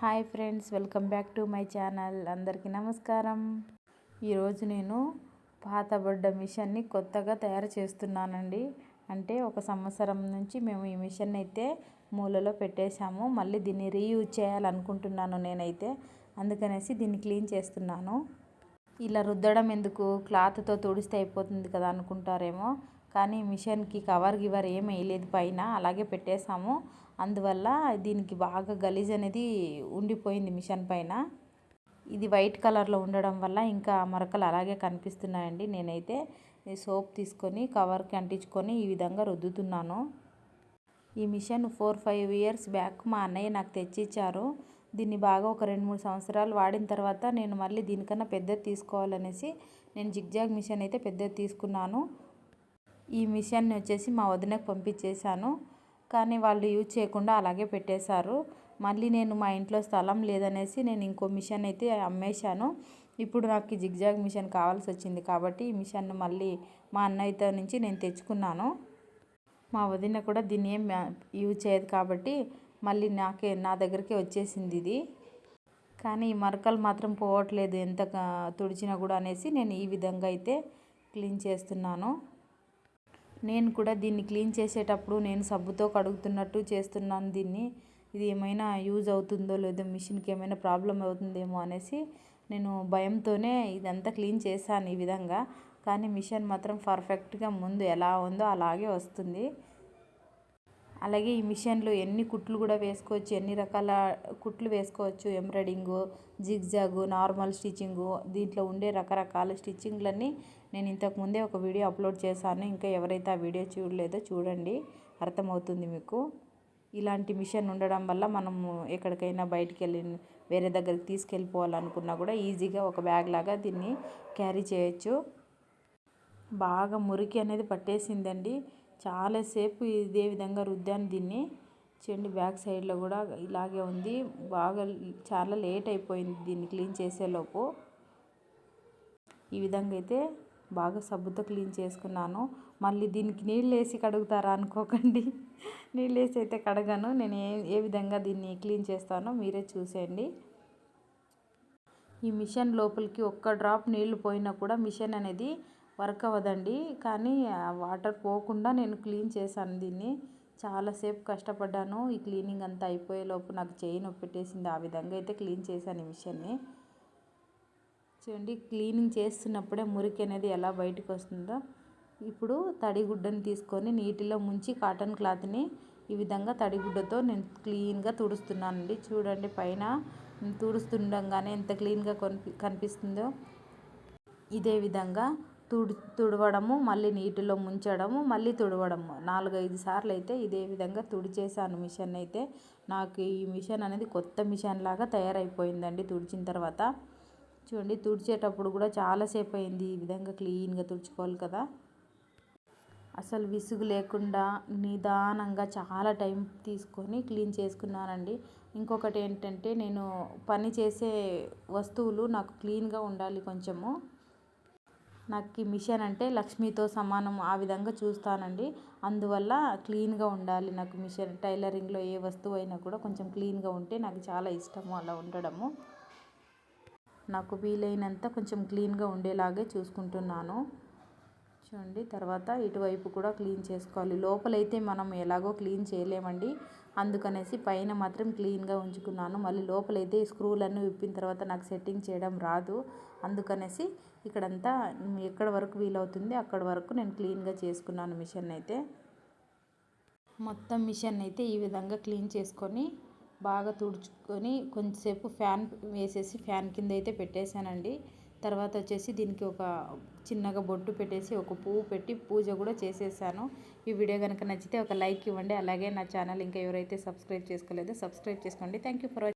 Hi friends welcome back to my channel. అందరికీ నమస్కారం. ఈరోజు నేను పాతబడ్డ మిషన్ని కొత్తగా తయారు చేస్తున్నానండి. అంటే ఒక సంవత్సరం నుంచి మేము ఈ మిషన్ అయితే మూలలో పెట్టేశాము. మళ్ళీ దీన్ని రీయూజ్ చేయాలనుకుంటున్నాను నేనైతే. అందుకనేసి దీన్ని క్లీన్ చేస్తున్నాను. ఇలా రుద్దడం ఎందుకు? క్లాత్తో తుడిస్తే అయిపోతుంది కదా అనుకుంటారేమో. కానీ మిషన్కి కవర్ గివర్ ఏమి వేయలేదు పైన అలాగే పెట్టేశాము. అందువల్ల దీనికి బాగా గలీజ్ అనేది ఉండిపోయింది మిషన్ పైన. ఇది వైట్ కలర్లో ఉండడం వల్ల ఇంకా మరకలు అలాగే కనిపిస్తున్నాయండి. నేనైతే సోప్ తీసుకొని కవర్కి అంటించుకొని ఈ విధంగా రుద్దుతున్నాను. ఈ machine four five years back మా అన్నయ్య నాకు తెచ్చిచ్చారు. దీన్ని బాగా ఒక రెండు మూడు సంవత్సరాలు వాడిన తర్వాత నేను మళ్ళీ దీనికన్నా పెద్దది తీసుకోవాలనేసి నేను జిగ్జాగ్ మిషన్ అయితే పెద్దది తీసుకున్నాను. ఈ మిషన్ని వచ్చేసి మా వదినకు పంపించేశాను. కానీ వాళ్ళు యూజ్ చేయకుండా అలాగే పెట్టేశారు. మళ్ళీ నేను మా ఇంట్లో స్థలం లేదనేసి నేను ఇంకో మిషన్ అయితే అమ్మేశాను. ఇప్పుడు నాకు జిగ్జాగ్ మిషన్ కావాల్సి వచ్చింది కాబట్టి ఈ మిషన్ను మళ్ళీ మా అన్నయ్యతో నుంచి నేను తెచ్చుకున్నాను. మా వదిన కూడా దీన్ని ఏం యూజ్ చేయదు కాబట్టి మళ్ళీ నాకే నా దగ్గరికి వచ్చేసింది ఇది. కానీ ఈ మరకలు మాత్రం పోవట్లేదు ఎంత తుడిచినా కూడా అనేసి నేను ఈ విధంగా అయితే క్లీన్ చేస్తున్నాను. నేను కూడా దీన్ని క్లీన్ చేసేటప్పుడు నేను సబ్బుతో కడుగుతున్నట్టు చేస్తున్నాను దీన్ని. ఇది ఏమైనా యూజ్ అవుతుందో లేదో మిషన్కి ఏమైనా ప్రాబ్లం అవుతుందేమో అనేసి నేను భయంతోనే ఇదంతా క్లీన్ చేశాను ఈ విధంగా. కానీ మిషన్ మాత్రం పర్ఫెక్ట్గా ముందు ఎలా ఉందో అలాగే వస్తుంది. అలాగే ఈ మిషన్లో ఎన్ని కుట్లు కూడా వేసుకోవచ్చు ఎన్ని రకాల కుట్లు వేసుకోవచ్చు ఎంబ్రాయిడింగు జిగ్జాగు నార్మల్ స్టిచ్చింగు దీంట్లో ఉండే రకరకాల స్టిచ్చింగ్లన్నీ నేను ఇంతకుముందే ఒక వీడియో అప్లోడ్ చేశాను. ఇంకా ఎవరైతే ఆ వీడియో చూడలేదో చూడండి అర్థమవుతుంది మీకు. ఇలాంటి మిషన్ ఉండడం వల్ల మనము ఎక్కడికైనా బయటికి వెళ్ళి వేరే దగ్గరికి తీసుకెళ్ళిపోవాలనుకున్నా కూడా ఈజీగా ఒక బ్యాగ్ లాగా దీన్ని క్యారీ చేయొచ్చు. బాగా మురికి అనేది పట్టేసిందండి. చాలాసేపు ఇదే విధంగా రుద్దాను దీన్ని. చూడండి బ్యాక్ సైడ్లో కూడా ఇలాగే ఉంది. బాగా చాలా లేట్ అయిపోయింది దీన్ని క్లీన్ చేసేలోపు. ఈ విధంగా అయితే బాగా సబ్బుతో క్లీన్ చేసుకున్నాను. మళ్ళీ దీనికి నీళ్ళు వేసి కడుగుతారా అనుకోకండి. నీళ్ళు వేసి అయితే కడగాను. నేను ఏ ఏ విధంగా దీన్ని క్లీన్ చేస్తానో మీరే చూసేయండి. ఈ మిషన్ లోపలికి ఒక్క డ్రాప్ నీళ్ళు పోయినా కూడా మిషన్ అనేది వర్క్ అవ్వదండి. కానీ వాటర్ పోకుండా నేను క్లీన్ చేశాను దీన్ని. చాలాసేపు కష్టపడ్డాను. ఈ క్లీనింగ్ అంతా అయిపోయేలోపు నాకు చేయి నొప్పి పెట్టేసింది. ఆ విధంగా అయితే క్లీన్ చేశాను ఈ మిషన్ని. చూడండి క్లీనింగ్ చేస్తున్నప్పుడే మురికి అనేది ఎలా బయటకు వస్తుందో. ఇప్పుడు తడిగుడ్డని తీసుకొని నీటిలో ముంచి కాటన్ క్లాత్ని ఈ విధంగా తడిగుడ్డతో నేను క్లీన్గా తుడుస్తున్నానండి. చూడండి పైన తుడుస్తుండగానే ఎంత క్లీన్గా కనిపిస్తుందో. ఇదే విధంగా తుడు తుడవడము మళ్ళీ నీటిలో ముంచడము మళ్ళీ తుడవడము. నాలుగైదు సార్లు అయితే ఇదే విధంగా తుడిచేసాను మిషన్ అయితే. నాకు ఈ మిషన్ అనేది కొత్త మిషన్ లాగా తయారైపోయిందండి తుడిచిన తర్వాత. చూడండి తుడిచేటప్పుడు కూడా చాలాసేపు అయింది ఈ విధంగా క్లీన్గా తుడుచుకోవాలి కదా. అసలు విసుగు లేకుండా నిదానంగా చాలా టైం తీసుకొని క్లీన్ చేసుకున్నానండి. ఇంకొకటి ఏంటంటే నేను పని చేసే వస్తువులు నాకు క్లీన్గా ఉండాలి కొంచెము. నాకు ఈ మిషన్ అంటే లక్ష్మితో సమానం ఆ విధంగా చూస్తానండి. అందువల్ల క్లీన్గా ఉండాలి నాకు మిషన్. టైలరింగ్లో ఏ వస్తువు అయినా కూడా కొంచెం క్లీన్గా ఉంటే నాకు చాలా ఇష్టము అలా ఉండడము. నాకు వీలైనంత కొంచెం క్లీన్గా ఉండేలాగే చూసుకుంటున్నాను. చూడండి. తర్వాత ఇటువైపు కూడా క్లీన్ చేసుకోవాలి. లోపలైతే మనం ఎలాగో క్లీన్ చేయలేమండి. అందుకనేసి పైన మాత్రం క్లీన్గా ఉంచుకున్నాను. మళ్ళీ లోపలైతే స్క్రూలన్నీ విప్పిన తర్వాత నాకు సెట్టింగ్ చేయడం రాదు. అందుకనేసి ఇక్కడంతా ఎక్కడ వరకు వీలవుతుంది అక్కడ వరకు నేను క్లీన్గా చేసుకున్నాను మిషన్ అయితే మొత్తం మిషన్ అయితే ఈ విధంగా క్లీన్ చేసుకొని బాగా తుడుచుకొని కొంచెంసేపు ఫ్యాన్ వేసేసి ఫ్యాన్ కింద అయితే పెట్టేశానండి. తర్వాత వచ్చేసి దీనికి ఒక చిన్నగా బొట్టు పెట్టేసి ఒక పువ్వు పెట్టి పూజ కూడా చేసేసాను. ఈ వీడియో కనుక నచ్చితే ఒక లైక్ ఇవ్వండి. అలాగే నా ఛానల్ ఇంకా ఎవరైతే సబ్స్క్రైబ్ చేసుకోలేదో సబ్స్క్రైబ్ చేసుకోండి. Thank you for